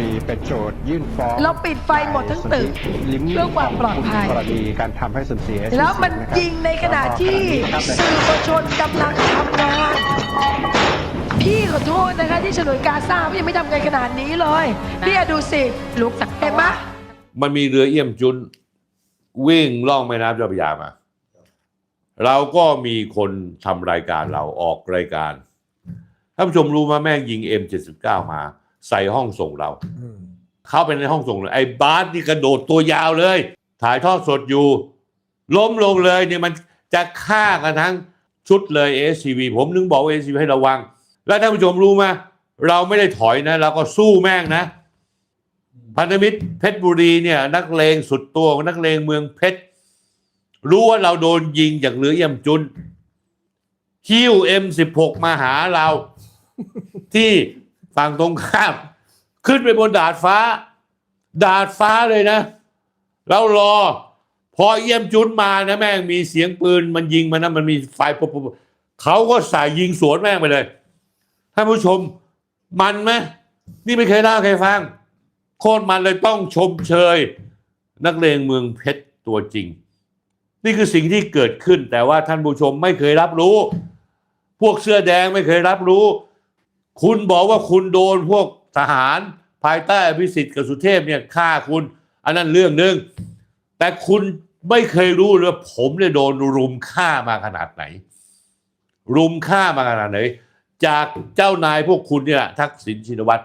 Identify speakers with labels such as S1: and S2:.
S1: รีเป็นโจทยื่นฟ้อง
S2: เราปิดไฟหมดทั้งตึก
S1: ลิ้ม
S2: เพื่อความปลอดภัย
S1: กรณีการทำให้สูญเสีย
S2: แล้วมัน
S1: ชื่อเสี
S2: ยิงในขณะที่
S1: แล้วก็
S2: สื่อมวลชนกำลังทำงาน พี่ขอโทษนะคะที่ฉนวนกาซาพี่ยังไม่ทำงานขนาดนี้เลยพี่อะดูสิ
S3: ลุกจาก
S2: เห็นไหม
S4: มันมีเรือเอี่ยมจุน วิ่งล่องแม่น้ำเจ้าพระยามา เราก็มีคนทำรายการเราออกรายการท่านผู้ชมรู้ไหมาแม่งยิง M79 มา ใส่ห้องส่งเรา เข้าไปในห้องส่งเลยไอ้บาสนี่กระโดดตัวยาวเลย ถ่ายทอดสดอยู่ ล้มลงเลยเนี่ยมันจะฆ่ากันทั้งชุดเลย SCV ผมนึงบอกว่า SCV ให้ระวัง แล้วท่านผู้ชมรู้ไหมเราไม่ได้ถอยนะ เราก็สู้แม่งนะ พันธมิตรเพชรบุรีเนี่ย นักเลงสุดตัวของนักเลงเมืองเพชรรู้ว่าเราโดนยิงจากเรือเอี่ยมจุนคิว M16 มาหาเรา ที่ ฝั่งตรงข้าม ขึ้นไปบนดาดฟ้า ดาดฟ้าเลยนะ แล้วรอ พอเยี่ยมจุนมานะแม่งมีเสียงปืนมันยิงมันนะมันมีไฟปุ๊บเขาก็ใส่ยิงสวนแม่งไปเลยท่านผู้ชมมันไหมนี่ไม่เคยเล่าใครฟัง โคตรมันเลยต้องชมเชย นักเลงเมืองเพชรตัวจริง นี่คือสิ่งที่เกิดขึ้น แต่ว่าท่านผู้ชมไม่เคยรับรู้ พวกเสื้อแดงไม่เคยรับรู้ คุณบอกว่าคุณโดนพวกทหารภายใต้อภิสิทธิ์กับสุเทพเนี่ยฆ่าคุณ อันนั้นเรื่องหนึ่งแต่คุณไม่เคยรู้เลยว่าผมเนี่ยโดนรุมฆ่ามาขนาดไหน รุมฆ่ามาขนาดไหน จากเจ้านายพวกคุณเนี่ยทักษิณชินวัตร